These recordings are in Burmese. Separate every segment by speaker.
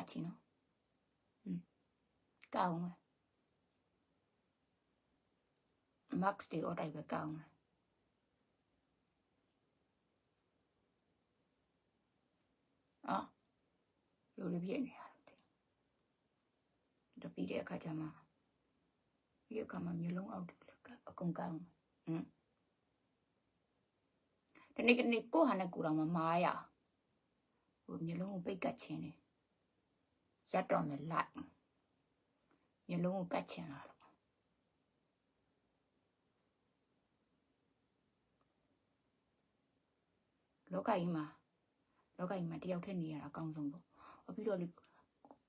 Speaker 1: 같이 너. 응. 까옹 아. 막스디 오라이베 까옹 아. 아. 요리 비엔이 하는 데. 너 비리에 가자 마. 이게 가면 율롱 아웃 될 까? 어금 까옹 아. 응. တနေ့တနေ့ကိုယ့်ဟာနဲ့ကိုယ်တော်မမားရဟိုမျိုးလုံးကိုပိတ်ကတ်ခြင်းနဲ့ ရက်တော့မယ်လိုက်မျိုးလုံးကိုကတ်ခြင်းလာတော့လောကကြီးမှာလောကကြီးမှာတယောက်တည်းနေရတာအကောင်းဆုံးပေါ့ဟောပြီးတော့လေ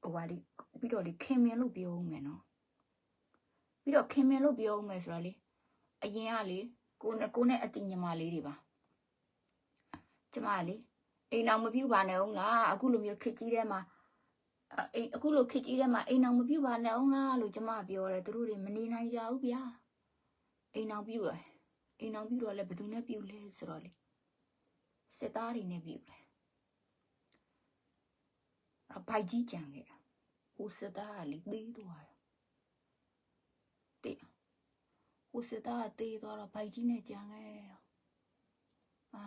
Speaker 1: ဟိုဟာလေပြီးတော့လေခင်မင်လို့ပြောဦးမယ်နော်ပြီးတော့ခင်မင်လို့ပြောဦးမယ်ဆိုတော့လေအရင်ကလေကိုနဲ့ကိုနဲ့အတင်ညီမလေးတွေပါကျမကလေအိမ်အောင်မပြုတ်ပါနဲ့အောင်လားအခုလိုမျိုးခစ်ကြီးထဲမှာ အအိမ်အခုလိုခစ်ကြီးထဲမှာအိမ်အောင်မပြုတ်ပါနဲ့အောင်လားလို့ကျမပြောတယ်သူတို့တွေမနေနိုင်ကြဘူးဗျာအိမ်အောင်ပြုတ်ရအိမ်အောင်ပြုတ်တော့လည်းဘယ်သူနဲ့ပြုတ်လဲဆိုတော့လေစစ်သားတွေနဲ့ပြုတ်တယ်အဘိုက်ကြီးကြံခဲ့တာဟိုစစ်သားကလေသေးသွားတယ်တိဟိုစစ်သားကသေးသွားတော့ဘိုက်ကြီးနဲ့ကြံခဲ့အာ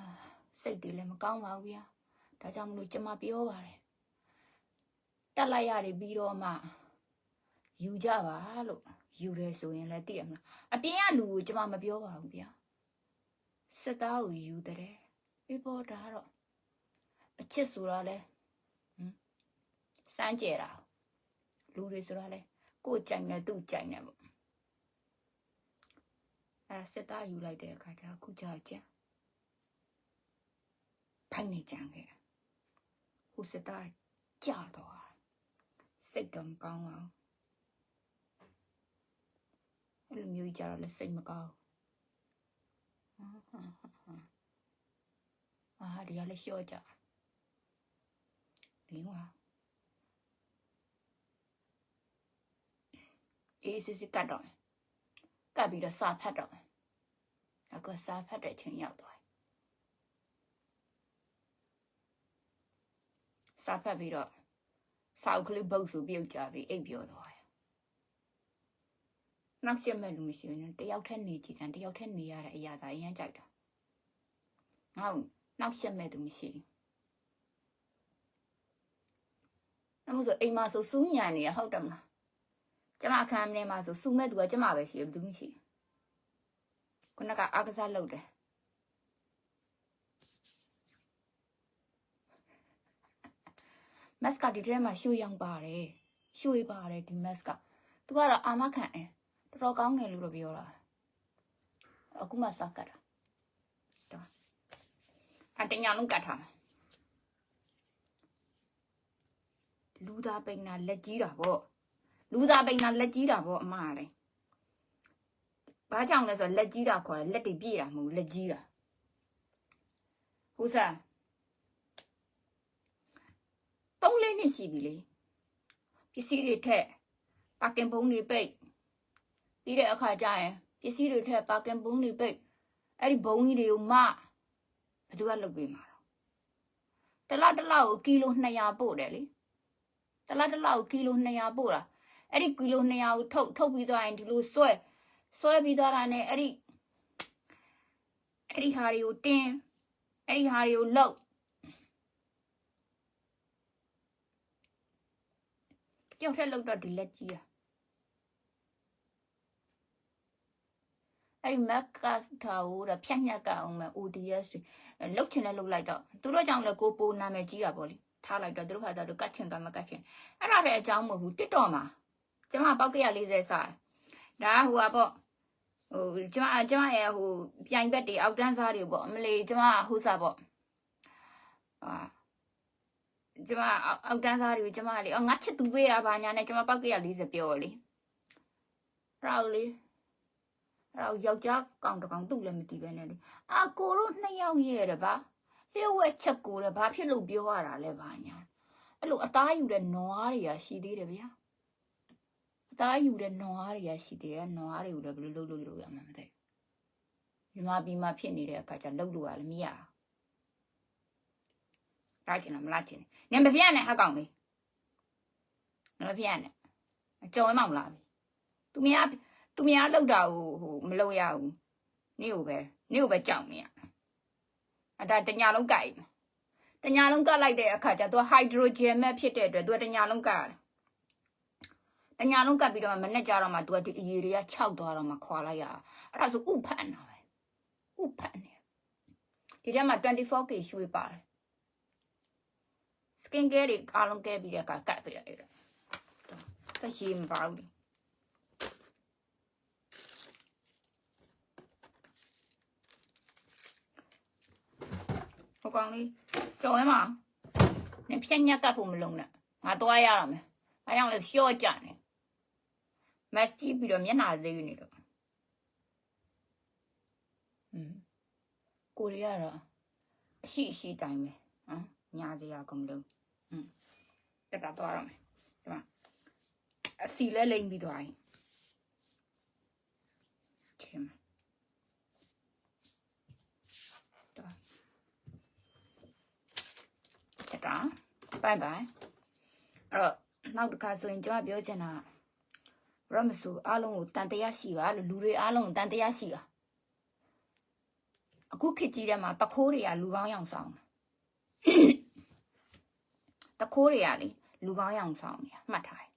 Speaker 1: စိတ်တွေလည်းမကောင်းပါဘူးဗျာဒါကြောင့်မလို့ကျမပြောပါတယ် တက်လိုက်ရတယ်ပြီးတော့မှယူကြပါလို့ယူတယ်ဆိုရင်လည်းသိရမလားအပြင်ကလူကိုကျမမပြောပါဘူးဗျာစစ်သားကိုယူတယ်အေးပေါ်ဒါတော့အချစ်ဆိုတာလဲဟမ်စမ်းကြဲတာလူတွေဆိုတာလဲကိုယ်ကြိုင်တယ်သူ့ကြိုင်တယ်ပေါ့အဲဒါစစ်သားယူလိုက်တဲ့အခါကျအခုကြာကြံဖိုင်နေကြံခဲ့ဟိုစစ်သားကြာတော့ စိတ်တော့မကောင်းပါဘူးအဲ့လိုမျိုးကြီးကြတော့လည်းစိတ်မကောင်းဘူးဟာဟာဟာအာဒီကလည်းလျှော့ကြလင်းဝါအေးစစ်စစ်ကတ်တော့မယ်ကတ်ပြီးတော့စာဖတ်တော့မယ်အခုစာဖတ်တဲ့အချိန်ရောက်သွားပြီစာဖတ်ပြီးတော့ စာအုပ်ကလေးပုတ်ဆိုပြုတ်ကြပြီအိပ်ပြောသွားတယ်နောက်ဆက်မဲ့လူမရှိရင်တယောက်တည်းနေကြည်တယ်တယောက်တည်းနေရတဲ့အရာသာအရင်ကြိုက်တာငါ့နောက်ဆက်မဲ့သူမရှိဘူးအမှုဆိုအိမ်မှာဆိုစူးညံနေရဟုတ်တယ်မလားကျမအခန်းထဲမှာဆိုစူးမဲ့သူကကျမပဲရှိတယ်ဘယ်သူမှမရှိခုနကအားကစားလုပ်တယ် မတ်ကဒီထဲမှာရွှေရောင်ပါတယ်ရွှေပါတယ်ဒီမတ်ကသူကတော့အာမခံတယ်တော်တော်ကောင်းတယ်လို့တော့ပြောတာအခုမှစကတ်တာတော့အတညာလုံးကတ်ထားမှာလူသားပိန်နာလက်ကြီးတာပေါ့လူသားပိန်နာလက်ကြီးတာပေါ့အမကလည်းဘာကြောင့်လဲဆိုတော့လက်ကြီးတာခေါ်တယ်လက်တွေပြည့်တာမဟုတ်လက်ကြီးတာဟုတ်စား သုံးလေးနှစ်ရှိပြီလေပစ္စည်းတွေထက်ပါကင်ပုံးတွေပိတ်ပြီးတဲ့အခါကျရင်ပစ္စည်းတွေထက်ပါကင်ပုံးတွေပိတ်အဲ့ဒီဘုံကြီးတွေကိုမဘယ်သူကလုပ်ပေးမှာတော့တလားတလားကိုကီလို200ပို့တယ်လေတလားတလားကိုကီလို200ပို့တာအဲ့ဒီကီလို200ကိုထုတ်ထုတ်ပြီးသွားရင်ဒီလိုဆွဲဆွဲပြီးသွားတာ ਨੇ အဲ့ဒီအဲ့ဒီဟာတွေကိုတင်းအဲ့ဒီဟာတွေကိုလှု ပ်ကြောက်ထက်လှုပ်တော့ဒီလက်ကြီးอ่ะအဲ့ဒီမက်ကတ်တာကိုတော့ဖြတ်ညက်ကအောင်မဲ့ ODS တွေလှုပ်ချင်လဲလှုပ်လိုက်တော့သူတို့ကြောင့်လည်းကိုပိုနာမည်ကြီးတာပေါ့လေထားလိုက်တော့သူတို့ဟာတော့ကတ်ချင်ကမကတ်ချင်အဲ့ဒါလည်းအကြောင်းမဟုတ်ဘူးတစ်တော့မှာကျမပောက်ကရ40စားဒါဟိုကပေါ့ဟိုကျမကျမရဲ့ဟိုပြိုင်ဘက်တွေအောက်တန်းစားတွေပေါ့အမလေးကျမဟိုစားပေါ့အာ ကျမအောက်တန်းစားတွေကိုကျမလေငါချစ်သူပေးတာဘာညာနဲ့ကျမပောက်ကရ40ပြောလေအဲ့ဒါလေအဲ့တော့ယောက်ျားကောင်တကောင်သူ့လည်းမသိပဲနဲ့လေအာကိုတို့နှစ်ယောက်ရဲ့တဲ့ဗျာလျှို့ဝက်ချက်ကိုတဲ့ဘာဖြစ်လို့ပြောရတာလဲဘာညာအဲ့လိုအသားယူတဲ့နွားတွေကရှိသေးတယ်ဗျာအသားယူတဲ့နွားတွေကရှိသေးတယ်နွားတွေကိုလည်းဘယ်လိုလုပ်လို့လို့ရမှာမသိဘူးမြန်မာပြည်မှာဖြစ်နေတဲ့အခါကျလှုပ်လို့ရလည်းမရဘူး လာချင်လားမလာချင်နဲ့နင်မပြနဲ့ဟက်ကောင်လေးမဖြစ်ရနဲ့ကြုံရမှမလားသူမယားသူမယားလောက်တာကိုဟိုမလုပ်ရဘူးနေ့ကိုပဲနေ့ကိုပဲကြောက်နေရအဒါတညာလုံးကြိုက်တညာလုံးကလိုက်တဲ့အခါကျသူဟိုက်ဒရိုဂျင်မဲ့ဖြစ်တဲ့အတွက်သူတညာလုံးကရတယ်တညာလုံးကပ်ပြီးတော့မနဲ့ကြတော့မှသူကဒီအရေတွေကခြောက်သွားတော့မှခွာလိုက်ရအဲ့ဒါဆိုဥဖန်တာပဲဥဖန်နေဒီထဲမှာ 24K ရွှေပါတယ် skin care တွေအားလုံးကဲပြီးတဲ့အခါကတ်ပြရတယ်တော့ရေမပါဘူးလေဟိုကောင်လေးကြော်ဝဲမှာနင်ဖြက်ညက်ကပ်ဖို့မလုံးနဲ့ငါသွားရရမယ်ဘာကြောင့်လဲရှော့ကြနေမက်ဆီပြီးတော့မျက်နှာသေးနေတော့อืมကိုရီးယားတော့အရှိအရှိတိုင်းပဲဟမ် ညာစရာကုန်လုံးอืมတက်တာသွားရမယ်ဒီမှာအစီလဲလိမ့်ပြီးသွားရင်ဒီမှာတော့တက်တာဘိုင်ဘိုင်အဲ့တော့နောက်တစ်ခါဆိုရင်ကျွန်မပြောချင်တာရမဆူအားလုံးကိုတန်တရားရှိပါလို့လူတွေအားလုံးကိုတန်တရားရှိပါအခုခေတ်ကြီးထဲမှာတခိုးတွေကလူကောင်းရောင်ဆောင်တာ တခိုးတွေကလေလူကောင်းရောင်ဆောင်နေတာမှတ်ထားတယ်